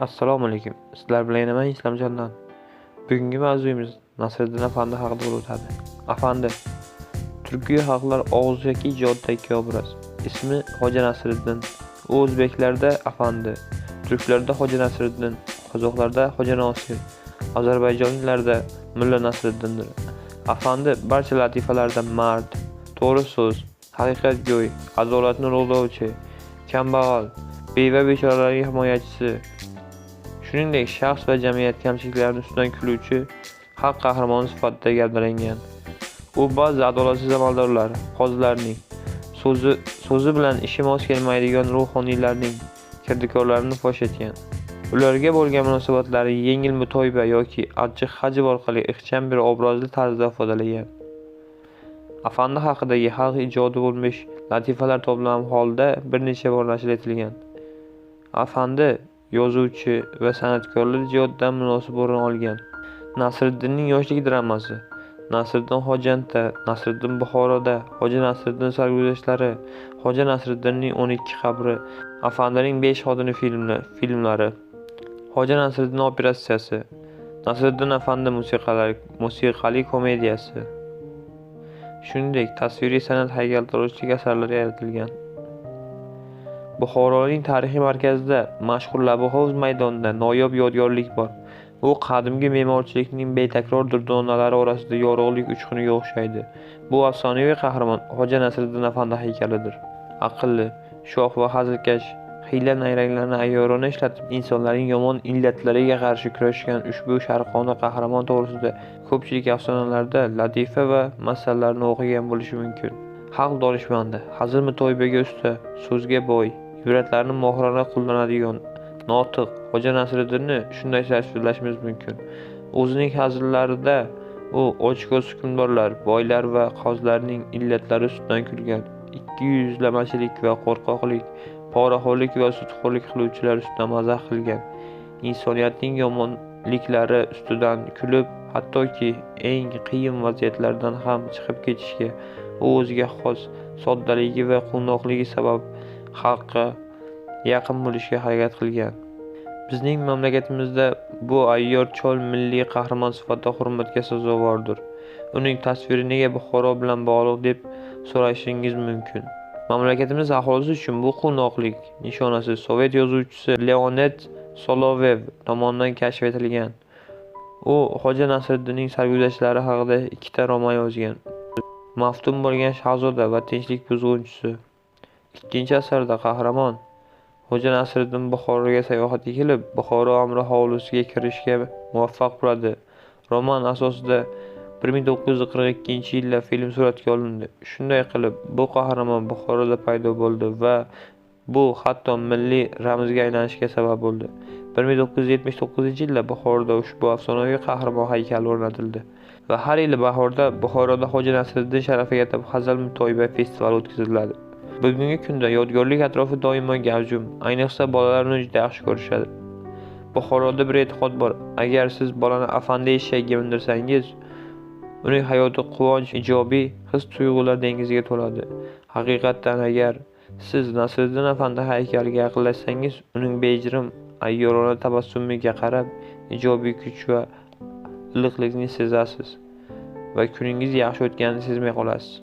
Assalomu alaykum. Sizlar bilan yana men Islomjondan. Bugungi mavzuyimiz Nasriddin afandi haqida bo'lib o'tadi. Afandi turkiy xalqlar og'zaki ijodidagi obraz. Ismi Xo'ja Nasriddin. U o'zbeklarda afandi, turklarda Xo'ja Nasriddin, qozoqlarda Xo'ja Nosir, ozarbayjonliklarda Mulla Nasriddindir. Afandi barcha latifalarda mard, to'g'ri so'z, haqiqatgo'y, adolatni ulug'lovchi, kambag'al, beva bechoralarning himoyachisi, shuningdek shaxs va jamiyat kamchiliklarini ustidan kuluvchi xalq qahramoni sifatida gavdalangan. U ba'zi adolatsiz amaldorlar, qozilarning, so'zi so'zi bilan ishi mos kelmaydigan ruhoniylarning kirdikorlarini fosh etgan. Ularga bo'lgan munosabatlari yengil mutoyiba yoki achchiq hajv orqali ixcham bir obrazli tarzda ifodalagan. Afandi haqidagi xalq ijodi bo'lmish latifalar to'plami holida bir necha bor nashr etilgan. Afandi yozuvchi va san'atkorlar ijodidan munosib o'rin olgan. Nasriddinning yoshlik dramasi, Nasriddin Xo'jandda, Nasriddin Buxoroda, Xo'ja Nasriddin sarguzashtlari, Xo'ja Nasriddinning 12 qabri, Afandining 5 xotini filmi filmlari, Xo'ja Nasriddin operatsiyasi, Nasriddin Afandi musiqalari, musiqali komediyasi. Shuningdek, tasviriy san'at haykaltaroshlik asarlari yaratilgan. Buxoroning tarixiy markazida mashhur Labi maydonida noyob yodgorlik bor. U qadimgi me'morchilikning betakror durdonalari orasida yorug'lik uchquniga o'xshaydi. Bu afsonaviy qahramon Xo'ja Nasriddin afandi haykalidir. Aqlli, sho'x va hazilkash, hiyla-nayranglarni ayyorona ishlatib insonlarning yomon illatlariga qarshi kurashgan ushbu sharqona qahramon to'g'risida ko'pchilik afsonalarda latifa va masallarni o'qigan bo'lishi mumkin. Xalq donishmandi, hazil mutoyibaga usta, so'zga boy, ibratlarni mohirona qo'llanadigan notiq Xo'ja Nasriddinni shunday tasvirlashimiz mumkin. O'zining hazillarida u ochko'z hukmdorlar, boylar va qozlarning illatlari ustidan kulgan, ikki yuzlamachilik va qo'rqoqlik, poraxo'rlik va sudxo'rlik qiluvchilar ustidan mazax qilgan, insoniyatning yomonliklari ustidan kulib, hattoki eng qiyin vaziyatlardan ham chiqib ketishga u o'ziga xos soddaligi va quvnoqligi sabab xalqqa yaqin bo'lishga harakat qilgan. Bizning mamlakatimizda bu ayyor chol milliy qahramon sifatida hurmatga sazovordir. Uning tasviri nega Buxoro bilan bog'liq deb so'rashingiz mumkin. Mamlakatimiz aholisi uchun bu quvnoqlik nishonasi sovet yozuvchisi Leonid Solovev tomonidan kashf etilgan. U Xo'ja Nasriddinning sarguzashtlari haqida ikkita roman yozgan. Maftun bo'lgan shahzoda va tinchlik buzg'unchisi. Ikkinchi asarda qahramon Xo'ja Nasriddin Buxoroga sayohatga kelib, Buxoro amri hovlisiga kirishga muvaffaq bo'ladi. Roman asosida 1942-yilda film suratga olindi. Shunday qilib, bu qahramon Buxoroda paydo bo'ldi va bu hatto milliy ramzga aylanishiga sabab bo'ldi. 1979-yilda Buxoroda ushbu afsonaviy qahramon haykali o'rnatildi va har yili bahorda Buxoroda Xo'ja Nasriddin sharafiga atab Hazal mutoyiba festivali o'tkaziladi. Bugungi kunda yodgorlik atrofi doimo gavjum, ayniqsa bolalar uni juda yaxshi ko'rishadi. Buxoroda bir e'tiqod bor: agar siz bolani afandi eshagiga mindirsangiz, uning hayoti quvonch, ijobiy his-tuyg'ular dengiziga to'ladi. Haqiqatdan agar siz Nasriddin afandi haykaliga yaqinlashsangiz, uning bejirim, ayyorona tabassumiga qarab, ijobiy kuch va iliqlikni sezasiz va kuningiz yaxshi o'tganini sezmay qolasiz.